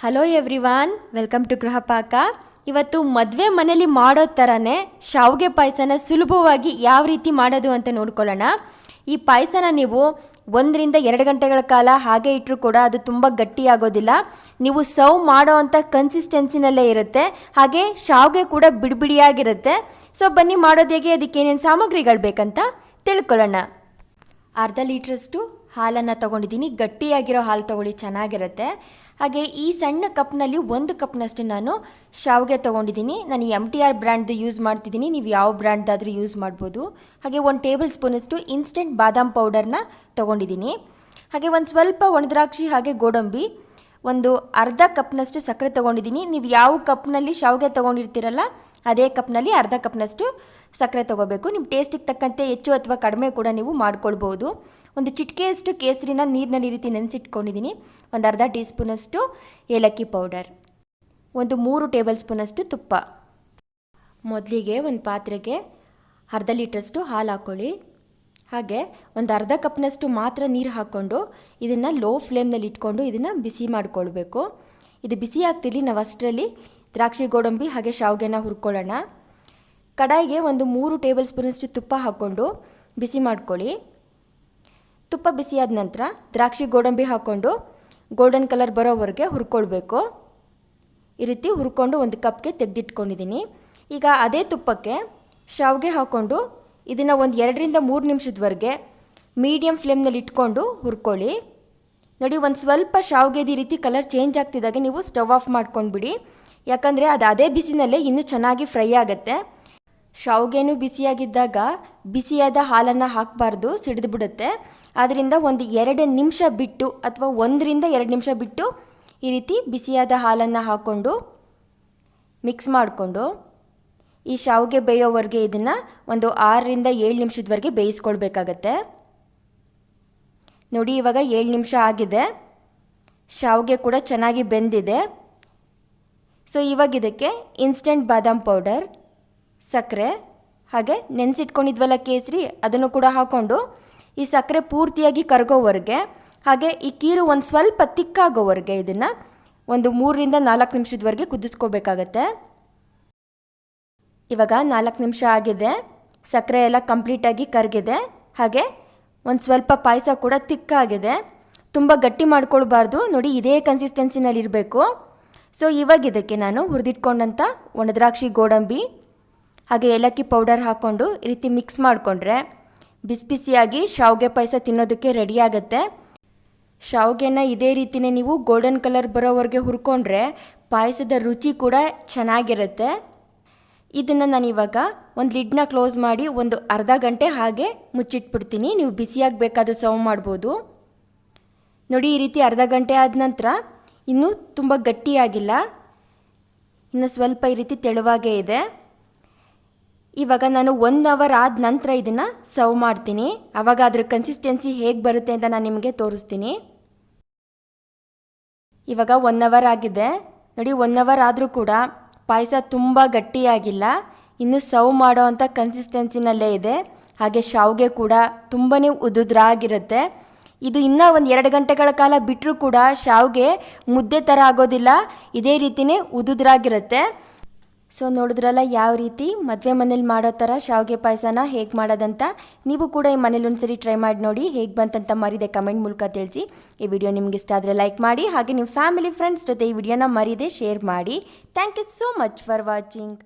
Hello everyone welcome to Grihapaka ಇವತ್ತು ಮದುವೆ ಮನೇಲಿ ಮಾಡೋ ಥರನೇ ಶಾವಿಗೆ ಪಾಯಸನ ಸುಲಭವಾಗಿ ಯಾವ ರೀತಿ ಮಾಡೋದು ಅಂತ ನೋಡ್ಕೊಳ್ಳೋಣ. ಈ ಪಾಯಸನ ನೀವು ಒಂದರಿಂದ ಎರಡು ಗಂಟೆಗಳ ಕಾಲ ಹಾಗೆ ಇಟ್ಟರೂ ಕೂಡ ಅದು ತುಂಬ ಗಟ್ಟಿ ಆಗೋದಿಲ್ಲ. ನೀವು ಸರ್ವ್ ಮಾಡೋ ಅಂಥ ಕನ್ಸಿಸ್ಟೆನ್ಸಿನಲ್ಲೇ ಇರುತ್ತೆ. ಹಾಗೆ ಶಾವಿಗೆ ಕೂಡ ಬಿಡಿಬಿಡಿಯಾಗಿರುತ್ತೆ. ಸೊ ಬನ್ನಿ ಮಾಡೋದೇಗೆ ಅದಕ್ಕೆ ಏನೇನು ಸಾಮಗ್ರಿಗಳು ಬೇಕಂತ ತಿಳ್ಕೊಳ್ಳೋಣ. ಅರ್ಧ ಲೀಟ್ರಷ್ಟು ಹಾಲನ್ನು ತೊಗೊಂಡಿದ್ದೀನಿ. ಗಟ್ಟಿಯಾಗಿರೋ ಹಾಲು ತೊಗೊಳ್ಳಿ, ಚೆನ್ನಾಗಿರುತ್ತೆ. ಹಾಗೆ ಈ ಸಣ್ಣ ಕಪ್ನಲ್ಲಿ ಒಂದು ಕಪ್ನಷ್ಟು ನಾನು ಶಾವಿಗೆ ತೊಗೊಂಡಿದ್ದೀನಿ. ನಾನು ಎಂ ಟಿ ಆರ್ ಬ್ರ್ಯಾಂಡ್ದು ಯೂಸ್ ಮಾಡ್ತಿದ್ದೀನಿ. ನೀವು ಯಾವ ಬ್ರ್ಯಾಂಡ್ದಾದರೂ ಯೂಸ್ ಮಾಡ್ಬೋದು. ಹಾಗೆ ಒಂದು ಟೇಬಲ್ ಸ್ಪೂನಷ್ಟು ಇನ್ಸ್ಟೆಂಟ್ ಬಾದಾಮ್ ಪೌಡರ್ನ ತೊಗೊಂಡಿದ್ದೀನಿ. ಹಾಗೆ ಒಂದು ಸ್ವಲ್ಪ ಒಣದ್ರಾಕ್ಷಿ ಹಾಗೆ ಗೋಡಂಬಿ, ಒಂದು ಅರ್ಧ ಕಪ್ನಷ್ಟು ಸಕ್ಕರೆ ತೊಗೊಂಡಿದ್ದೀನಿ. ನೀವು ಯಾವ ಕಪ್ನಲ್ಲಿ ಶಾವಿಗೆ ತೊಗೊಂಡಿರ್ತೀರಲ್ಲ, ಅದೇ ಕಪ್ನಲ್ಲಿ ಅರ್ಧ ಕಪ್ನಷ್ಟು ಸಕ್ಕರೆ ತೊಗೋಬೇಕು. ನಿಮ್ಮ ಟೇಸ್ಟಿಗೆ ತಕ್ಕಂತೆ ಹೆಚ್ಚು ಅಥವಾ ಕಡಿಮೆ ಕೂಡ ನೀವು ಮಾಡ್ಕೊಳ್ಬೋದು. ಒಂದು ಚಿಟಿಕೆಯಷ್ಟು ಕೇಸರಿನ ನೀರಿನಲ್ಲಿ ರೀತಿ ನೆನೆಸಿಟ್ಕೊಂಡಿದ್ದೀನಿ. ಒಂದು ಅರ್ಧ ಟೀ ಸ್ಪೂನಷ್ಟು ಏಲಕ್ಕಿ ಪೌಡರ್. ಒಂದು ಮೂರು ಟೇಬಲ್ ಸ್ಪೂನಷ್ಟು ತುಪ್ಪ. ಮೊದಲಿಗೆ ಒಂದು ಪಾತ್ರೆಗೆ ಅರ್ಧ ಲೀಟ್ರಷ್ಟು ಹಾಲು ಹಾಕ್ಕೊಳ್ಳಿ. ಹಾಗೆ ಒಂದು ಅರ್ಧ ಕಪ್ನಷ್ಟು ಮಾತ್ರ ನೀರು ಹಾಕ್ಕೊಂಡು ಇದನ್ನು ಲೋ ಫ್ಲೇಮ್ನಲ್ಲಿ ಇಟ್ಕೊಂಡು ಇದನ್ನು ಬಿಸಿ ಮಾಡಿಕೊಳ್ಬೇಕು. ಇದು ಬಿಸಿ ಆಗ್ತಿರಲಿ, ನಾವು ಅಷ್ಟರಲ್ಲಿ ದ್ರಾಕ್ಷಿ, ಗೋಡಂಬಿ ಹಾಗೆ ಶಾವಿಗೆನ ಹುರ್ಕೊಳ್ಳೋಣ. ಕಡಾಯಿಗೆ ಒಂದು ಮೂರು ಟೇಬಲ್ ಸ್ಪೂನಷ್ಟು ತುಪ್ಪ ಹಾಕ್ಕೊಂಡು ಬಿಸಿ ಮಾಡ್ಕೊಳ್ಳಿ. ತುಪ್ಪ ಬಿಸಿಯಾದ ನಂತರ ದ್ರಾಕ್ಷಿ ಗೋಡಂಬಿ ಹಾಕ್ಕೊಂಡು ಗೋಲ್ಡನ್ ಕಲರ್ ಬರೋವರೆಗೆ ಹುರ್ಕೊಳ್ಬೇಕು. ಈ ರೀತಿ ಹುರ್ಕೊಂಡು ಒಂದು ಕಪ್ಗೆ ತೆಗೆದಿಟ್ಕೊಂಡಿದ್ದೀನಿ. ಈಗ ಅದೇ ತುಪ್ಪಕ್ಕೆ ಶಾವಿಗೆ ಹಾಕ್ಕೊಂಡು ಇದನ್ನು ಒಂದು ಎರಡರಿಂದ ಮೂರು ನಿಮಿಷದವರೆಗೆ ಮೀಡಿಯಮ್ ಫ್ಲೇಮ್ನಲ್ಲಿ ಇಟ್ಕೊಂಡು ಹುರ್ಕೊಳ್ಳಿ. ನೋಡಿ, ಒಂದು ಸ್ವಲ್ಪ ಶಾವಿಗೆದ ರೀತಿ ಕಲರ್ ಚೇಂಜ್ ಆಗ್ತಿದ್ದಾಗೆ ನೀವು ಸ್ಟವ್ ಆಫ್ ಮಾಡ್ಕೊಂಡ್ಬಿಡಿ. ಯಾಕಂದರೆ ಅದು ಅದೇ ಬಿಸಿನಲ್ಲೇ ಇನ್ನೂ ಚೆನ್ನಾಗಿ ಫ್ರೈ ಆಗುತ್ತೆ. ಶಾವಿಗೆನೂ ಬಿಸಿಯಾಗಿದ್ದಾಗ ಬಿಸಿಯಾದ ಹಾಲನ್ನು ಹಾಕಬಾರ್ದು ಸಿಡಿದು ಬಿಡುತ್ತೆ ಆದ್ದರಿಂದ ಒಂದು ಎರಡು ನಿಮಿಷ ಬಿಟ್ಟು ಅಥವಾ ಒಂದರಿಂದ ಎರಡು ನಿಮಿಷ ಬಿಟ್ಟು ಈ ರೀತಿ ಬಿಸಿಯಾದ ಹಾಲನ್ನು ಹಾಕ್ಕೊಂಡು ಮಿಕ್ಸ್ ಮಾಡಿಕೊಂಡು ಈ ಶಾವಿಗೆ ಬೇಯೋವರೆಗೆ ಇದನ್ನು ಒಂದು ಆರರಿಂದ ಏಳು ನಿಮಿಷದವರೆಗೆ ಬೇಯಿಸ್ಕೊಳ್ಬೇಕಾಗತ್ತೆ. ನೋಡಿ, ಇವಾಗ ಏಳು ನಿಮಿಷ ಆಗಿದೆ. ಶಾವಿಗೆ ಕೂಡ ಚೆನ್ನಾಗಿ ಬೆಂದಿದೆ. ಸೊ, ಇವಾಗ ಇದಕ್ಕೆ ಇನ್ಸ್ಟೆಂಟ್ ಬಾದಾಮ್ ಪೌಡರ್ ಸಕ್ಕರೆ ಹಾಗೆ ನೆನೆಸಿಟ್ಕೊಂಡಿದ್ವಲ್ಲ ಕೇಸರಿ, ಅದನ್ನು ಕೂಡ ಹಾಕ್ಕೊಂಡು ಈ ಸಕ್ಕರೆ ಪೂರ್ತಿಯಾಗಿ ಕರಗೋವರೆಗೆ, ಹಾಗೆ ಈ ಕೀರು ಒಂದು ಸ್ವಲ್ಪ ತಿಕ್ಕಾಗೋವರೆಗೆ ಇದನ್ನು ಒಂದು ಮೂರರಿಂದ ನಾಲ್ಕು ನಿಮಿಷದವರೆಗೆ ಕುದಿಸ್ಕೋಬೇಕಾಗತ್ತೆ. ಇವಾಗ ನಾಲ್ಕು ನಿಮಿಷ ಆಗಿದೆ ಸಕ್ಕರೆ ಎಲ್ಲ ಕಂಪ್ಲೀಟಾಗಿ ಕರಗಿದೆ, ಹಾಗೆ ಒಂದು ಸ್ವಲ್ಪ ಪಾಯಸ ಕೂಡ ತಿಕ್ಕಾಗಿದೆ. ತುಂಬ ಗಟ್ಟಿ ಮಾಡ್ಕೊಳ್ಬಾರ್ದು, ನೋಡಿ ಇದೇ ಕನ್ಸಿಸ್ಟೆನ್ಸಿನಲ್ಲಿ ಇರಬೇಕು ಸೊ ಇವಾಗ ಇದಕ್ಕೆ ನಾನು ಹುರಿದಿಟ್ಕೊಂಡಂಥ ಒಣದ್ರಾಕ್ಷಿ ಗೋಡಂಬಿ ಹಾಗೆ ಏಲಕ್ಕಿ ಪೌಡರ್ ಹಾಕ್ಕೊಂಡು ಈ ರೀತಿ ಮಿಕ್ಸ್ ಮಾಡಿಕೊಂಡ್ರೆ ಬಿಸಿ ಬಿಸಿಯಾಗಿ ಶಾವಿಗೆ ಪಾಯಸ ತಿನ್ನೋದಕ್ಕೆ ರೆಡಿ ಆಗುತ್ತೆ. ಶಾವಿಗೆನ ಇದೇ ರೀತಿಯೇ ನೀವು ಗೋಲ್ಡನ್ ಕಲರ್ ಬರೋವರೆಗೆ ಹುರ್ಕೊಂಡ್ರೆ ಪಾಯಸದ ರುಚಿ ಕೂಡ ಚೆನ್ನಾಗಿರುತ್ತೆ. ಇದನ್ನು ನಾನು ಇವಾಗ ಒಂದು ಲಿಡ್ನ ಕ್ಲೋಸ್ ಮಾಡಿ ಒಂದು ಅರ್ಧ ಗಂಟೆ ಹಾಗೆ ಮುಚ್ಚಿಟ್ಬಿಡ್ತೀನಿ. ನೀವು ಬಿಸಿಯಾಗಿ ಬೇಕಾದರೂ ಸರ್ವ್ ಮಾಡ್ಬೋದು. ನೋಡಿ ಈ ರೀತಿ ಅರ್ಧ ಗಂಟೆ ಆದ ನಂತರ ಇನ್ನೂ ತುಂಬ ಗಟ್ಟಿಯಾಗಿಲ್ಲ. ಇನ್ನು ಸ್ವಲ್ಪ ಈ ರೀತಿ ತೆಳುವಾಗೇ ಇದೆ. ಇವಾಗ ನಾನು ಒನ್ ಅವರ್ ಆದ ನಂತರ ಇದನ್ನು ಸರ್ವ್ ಮಾಡ್ತೀನಿ. ಆವಾಗ ಅದ್ರ ಕನ್ಸಿಸ್ಟೆನ್ಸಿ ಹೇಗೆ ಬರುತ್ತೆ ಅಂತ ನಾನು ನಿಮಗೆ ತೋರಿಸ್ತೀನಿ. ಇವಾಗ ಒನ್ ಅವರ್ ಆಗಿದೆ. ನೋಡಿ ಒನ್ ಅವರ್ ಆದರೂ ಕೂಡ ಪಾಯಸ ತುಂಬ ಗಟ್ಟಿಯಾಗಿಲ್ಲ. ಇನ್ನು ಸರ್ವ್ ಮಾಡೋ ಅಂಥ ಕನ್ಸಿಸ್ಟೆನ್ಸಿನಲ್ಲೇ ಇದೆ. ಹಾಗೆ ಶಾವಿಗೆ ಕೂಡ ತುಂಬಾ ಉದುದ್ರಾಗಿರುತ್ತೆ. ಇದು ಇನ್ನೂ ಒಂದು ಎರಡು ಗಂಟೆಗಳ ಕಾಲ ಬಿಟ್ಟರೂ ಕೂಡ ಶಾವಿಗೆ ಮುದ್ದೆ ಥರ ಆಗೋದಿಲ್ಲ. ಇದೇ ರೀತಿಯೇ ಉದುದ್ರಾಗಿರುತ್ತೆ. ಸೊ ನೋಡಿದ್ರಲ್ಲ, ಯಾವ ರೀತಿ ಮದುವೆ ಮನೇಲಿ ಮಾಡೋ ಥರ ಶಾವಿಗೆ ಪಾಯಸನ ಹೇಗೆ ಮಾಡೋದಂತ ನೀವು ಕೂಡ ಈ ಮನೇಲಿ ಒಂದ್ಸರಿ ಟ್ರೈ ಮಾಡಿ ನೋಡಿ ಹೇಗೆ ಬಂತಂತ ಮರಿದೆ ಕಮೆಂಟ್ ಮೂಲಕ ತಿಳಿಸಿ. ಈ ವಿಡಿಯೋ ನಿಮ್ಗೆ ಇಷ್ಟ ಆದರೆ ಲೈಕ್ ಮಾಡಿ, ಹಾಗೆ ನಿಮ್ಮ ಫ್ಯಾಮಿಲಿ, ಫ್ರೆಂಡ್ಸ್ ಜೊತೆ ಈ ವಿಡಿಯೋನ ಮರಿದೆ ಶೇರ್ ಮಾಡಿ. Thank you so much for watching.